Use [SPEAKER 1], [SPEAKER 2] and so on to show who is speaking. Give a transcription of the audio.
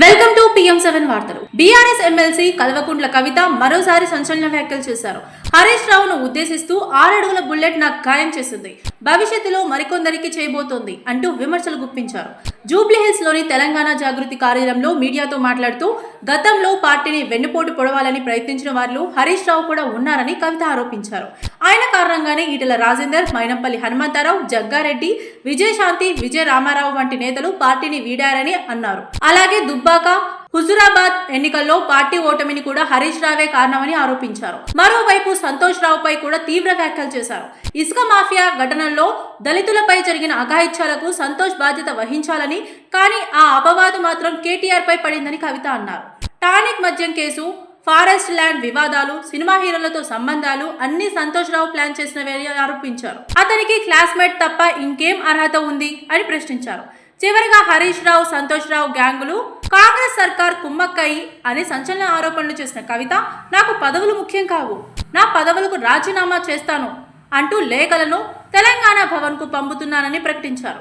[SPEAKER 1] Welcome to PM seven వార్తలు. BRS MLC Kalvakuntla Kavitha మరోసారి సంచలన వ్యాఖ్యలు చేశారు. హరీష్ రావును ఉద్దేశిస్తూ ఆరడుగుల బుల్లెట్ నాకు ఖాయం చేసింది. భవిష్యత్తులో మరికొందరికి చేయబోతోంది అంటూ విమర్శలు గుప్పించారు. జూబ్లీహిల్స్లోని తెలంగాణ జాగృతి కార్యాలయంలో మీడియాతో మాట్లాడుతూ గతంలో పార్టీని వెన్నుపోటు పొడవాలని ప్రయత్నించిన వారిలో హరీష్ రావు కూడా ఉన్నారని కవిత ఆరోపించారు. ఆయన కారణంగానే ఈటల రాజేందర్ మైనంపల్లి హనుమంతరావు జగ్గారెడ్డి విజయశాంతి విజయ రామారావు వంటి నేతలు పార్టీని వీడారని అన్నారు. అలాగే దుబ్బాక హుజురాబాద్ ఎన్నికల్లో పార్టీ ఓటమిని కూడా హరీష్ రావే కారణమని ఆరోపించారు. మరోవైపు సంతోష్ రావుపై కూడా తీవ్ర వ్యాఖ్యలు చేశారు. ఇసుక మాఫియా ఘటనల్లో దళితులపై జరిగిన అఘాయిత్యాలకు సంతోష్ బాధ్యత వహించాలని కానీ ఆ అపవాదు మాత్రం కేటీఆర్ పై పడిందని కవిత అన్నారు. టానిక్ మద్యం కేసు ఫారెస్ట్ ల్యాండ్ వివాదాలు సినిమా హీరోలతో సంబంధాలు అన్ని సంతోష్ రావు ప్లాన్ చేసినవని ఆరోపించారు. అతనికి క్లాస్మేట్ తప్ప ఇంకేం అర్హత ఉంది అని ప్రశ్నించారు. చివరిగా హరీష్ రావు సంతోష్ రావు గ్యాంగులు కాంగ్రెస్ సర్కార్ కుమ్మక్కయి అని సంచలన ఆరోపణలు చేసిన కవిత నాకు పదవులు ముఖ్యం కావు. నా పదవులకు రాజీనామా చేస్తాను అంటూ లేఖలను తెలంగాణ భవన్కు పంపుతున్నానని ప్రకటించారు.